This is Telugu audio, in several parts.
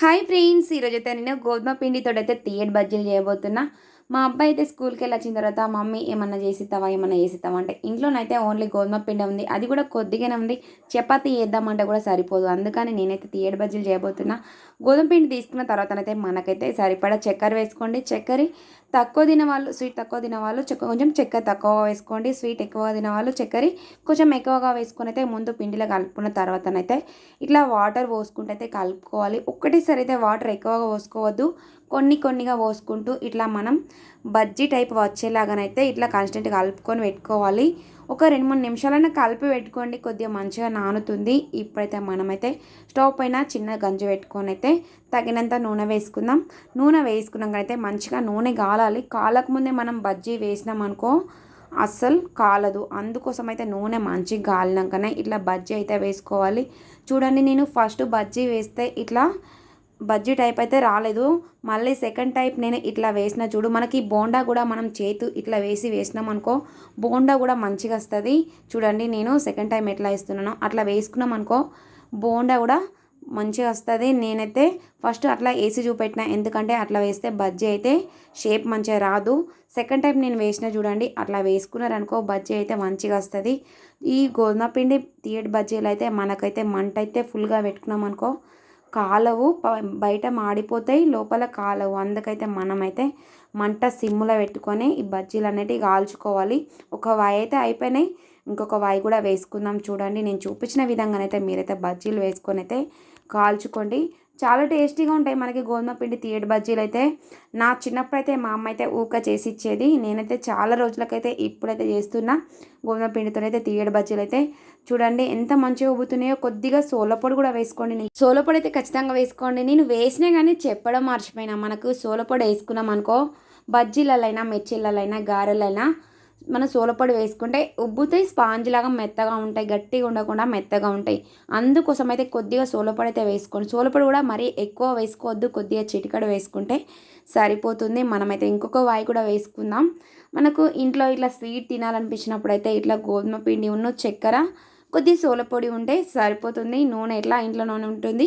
హాయ్ ఫ్రెండ్స్ ఈరోజు అయితే నేను గోధుమ పిండితో అయితే తీయటి బజ్జీలు చేయబోతున్నా. మా అబ్బాయి అయితే స్కూల్కి వెళ్ళి వచ్చిన తర్వాత మమ్మీ ఏమన్నా చేసిస్తావా? ఏమన్నా చేసిస్తావా? అంటే ఇంట్లోనైతే ఓన్లీ గోధుమ పిండి ఉంది. అది కూడా కొద్దిగానే ఉంది. చపాతీ వేద్దామంటే కూడా సరిపోదు. అందుకని నేనైతే తీయడి బజ్జీలు చేయబోతున్నా. గోధుమ పిండి తీసుకున్న తర్వాతనైతే మనకైతే సరిపడా చక్కెర వేసుకోండి. చక్కెర తక్కువ తిన వాళ్ళు స్వీట్ తక్కువ తిన వాళ్ళు కొంచెం చక్కెర తక్కువగా వేసుకోండి. స్వీట్ ఎక్కువగా తిన వాళ్ళు చక్కెర కొంచెం ఎక్కువగా వేసుకొని అయితే ముందు పిండిలో కలుపుకున్న తర్వాతనైతే ఇట్లా వాటర్ పోసుకుంటే అయితే కలుపుకోవాలి. ఒక్కటేసారి అయితే వాటర్ ఎక్కువగా పోసుకోవద్దు. కొన్ని కొన్నిగా పోసుకుంటూ ఇట్లా మనం బజ్జీ టైప్ వచ్చేలాగానైతే ఇట్లా కాన్స్టెంట్గా కలుపుకొని పెట్టుకోవాలి. ఒక రెండు మూడు నిమిషాలైనా కలిపి పెట్టుకోండి. కొద్దిగా మంచిగా నానుతుంది. ఇప్పుడైతే మనమైతే స్టవ్ పైన చిన్న గంజి పెట్టుకొని అయితే తగినంత నూనె వేసుకుందాం. నూనె వేసుకున్నాక అయితే మంచిగా నూనె కాలాలి కాలకముందే మనం బజ్జీ వేసినాం అనుకో అస్సలు కాలదు. అందుకోసం అయితే నూనె మంచిగా కాలినాకనే ఇట్లా బజ్జీ అయితే వేసుకోవాలి. చూడండి నేను ఫస్ట్ బజ్జీ వేస్తే ఇట్లా బజ్జీ టైప్ అయితే రాలేదు. మళ్ళీ సెకండ్ టైప్ నేను ఇట్లా వేసిన చూడు మనకి బోండా కూడా మనం చేతు ఇట్లా వేసి వేసినాం అనుకో బోండా కూడా మంచిగా వస్తుంది. చూడండి నేను సెకండ్ టైం ఎట్లా వేస్తున్నానో అట్లా వేసుకున్నాం అనుకో బోండా కూడా మంచిగా వస్తుంది. నేనైతే ఫస్ట్ అట్లా వేసి చూపెట్టిన ఎందుకంటే అట్లా వేస్తే బజ్జీ అయితే షేప్ మంచిగా రాదు. సెకండ్ టైం నేను వేసిన చూడండి అట్లా వేసుకున్నారనుకో బజ్జీ అయితే మంచిగా వస్తుంది. ఈ గోధుమ పిండి తీయటి బజ్జీలు అయితే మనకైతే మంట అయితే ఫుల్గా పెట్టుకున్నాం అనుకో కాలవు బయట మాడిపోతాయి లోపల కాలవు. అందుకైతే మనమైతే మంట సిమ్ములో పెట్టుకొని ఈ బజ్జీలు అనేటివి కాల్చుకోవాలి. ఒక వాయి అయితే అయిపోయినాయి. ఇంకొక వాయి కూడా వేసుకుందాం చూడండి. నేను చూపించిన విధంగానైతే మీరైతే బజ్జీలు వేసుకొని అయితే కాల్చుకోండి. చాలా టేస్టీగా ఉంటాయి మనకి గోధుమ పిండి తీయటి బజ్జీలు అయితే నా చిన్నప్పుడు అయితే మా అమ్మ అయితే ఊక చేసి ఇచ్చేది. నేనైతే చాలా రోజులకైతే ఇప్పుడైతే చేస్తున్నా గోధుమ పిండితోనైతే తీయటి బజ్జీలు అయితే చూడండి ఎంత మంచిగా ఊబుతున్నాయో కొద్దిగా సోలపొడి కూడా వేసుకోండి. సోలపొడి అయితే ఖచ్చితంగా వేసుకోండి. నేను వేసినా కానీ చెప్పడం మర్చిపోయినా. మనకు సోలపొడి వేసుకున్నాం అనుకో బజ్జీలైనా అయినా గారెలైనా మన సోలపొడి వేసుకుంటే ఉబ్బుతాయి స్పాంజ్ లాగా మెత్తగా ఉంటాయి గట్టిగా ఉండకుండా మెత్తగా ఉంటాయి. అందుకోసం అయితే కొద్దిగా సోలపొడి అయితే వేసుకోండి. సోలపొడి కూడా మరీ ఎక్కువ వేసుకోవద్దు కొద్దిగా చిటికడ వేసుకుంటే సరిపోతుంది. మనమైతే ఇంకొక వాయి కూడా వేసుకుందాం. మనకు ఇంట్లో ఇట్లా స్వీట్ తినాలనిపించినప్పుడు అయితే ఇట్లా గోధుమ పిండి ఉన్న చక్కెర కొద్దిగా సోలపొడి ఉంటే సరిపోతుంది. నూనె ఎట్లా ఇంట్లో నూనె ఉంటుంది.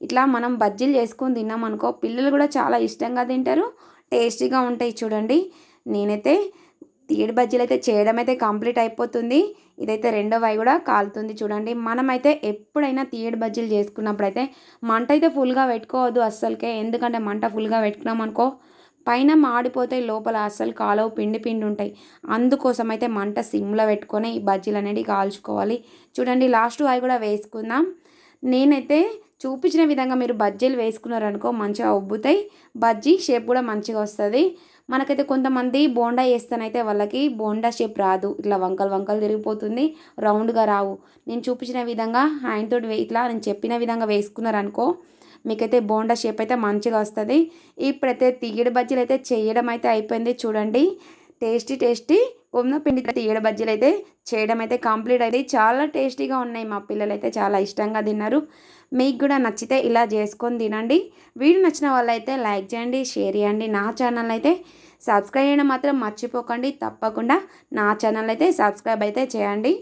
ఇట్లా మనం బజ్జీలు చేసుకొని తిన్నాం అనుకో పిల్లలు కూడా చాలా ఇష్టంగా తింటారు. టేస్టీగా ఉంటాయి చూడండి. నేనైతే తీయడి బజ్జీలు అయితే చేయడం అయితే కంప్లీట్ అయిపోతుంది. ఇదైతే రెండో వై కూడా కాలుతుంది చూడండి. మనమైతే ఎప్పుడైనా తీయడి బజ్జీలు చేసుకున్నప్పుడు అయితే మంట అయితే ఫుల్గా పెట్టుకోవద్దు అస్సలకే. ఎందుకంటే మంట ఫుల్గా పెట్టుకున్నాం అనుకో పైన మాడిపోతాయి లోపల అస్సలు కాలవు పిండి పిండి ఉంటాయి. అందుకోసం అయితే మంట సిమ్లో పెట్టుకొని ఈ బజ్జీలు అనేవి కాల్చుకోవాలి. చూడండి లాస్ట్ అవి కూడా వేసుకుందాం. నేనైతే చూపించిన విధంగా మీరు బజ్జీలు వేసుకున్నారనుకో మంచిగా ఉబ్బుతాయి. బజ్జీ షేప్ కూడా మంచిగా వస్తుంది. మనకైతే కొంతమంది బోండా వేస్తానైతే వాళ్ళకి బోండా షేప్ రాదు. ఇట్లా వంకలు వంకలు తిరిగిపోతుంది. రౌండ్గా రావు. నేను చూపించిన విధంగా ఆయనతో ఇట్లా నేను చెప్పిన విధంగా వేసుకున్నారనుకో మీకైతే బోండా షేప్ అయితే మంచిగా వస్తుంది. ఇప్పుడైతే తీయడి బజ్జీలు అయితే చేయడం అయితే అయిపోయింది. చూడండి. టేస్టీ టేస్టీ కొమ్మ పిండి తీయడ బజ్జీలు అయితే చేయడం అయితే కంప్లీట్ అయితే చాలా టేస్టీగా ఉన్నాయి. మా పిల్లలు అయితే చాలా ఇష్టంగా తిన్నారు. మీకు కూడా నచ్చితే ఇలా చేసుకొని తినండి. వీడియో నచ్చిన వాళ్ళైతే లైక్ చేయండి షేర్ చేయండి. నా ఛానల్ అయితే సబ్స్క్రైబ్ చేయడం మాత్రం మర్చిపోకండి. తప్పకుండా నా ఛానల్ అయితే సబ్స్క్రైబ్ అయితే చేయండి.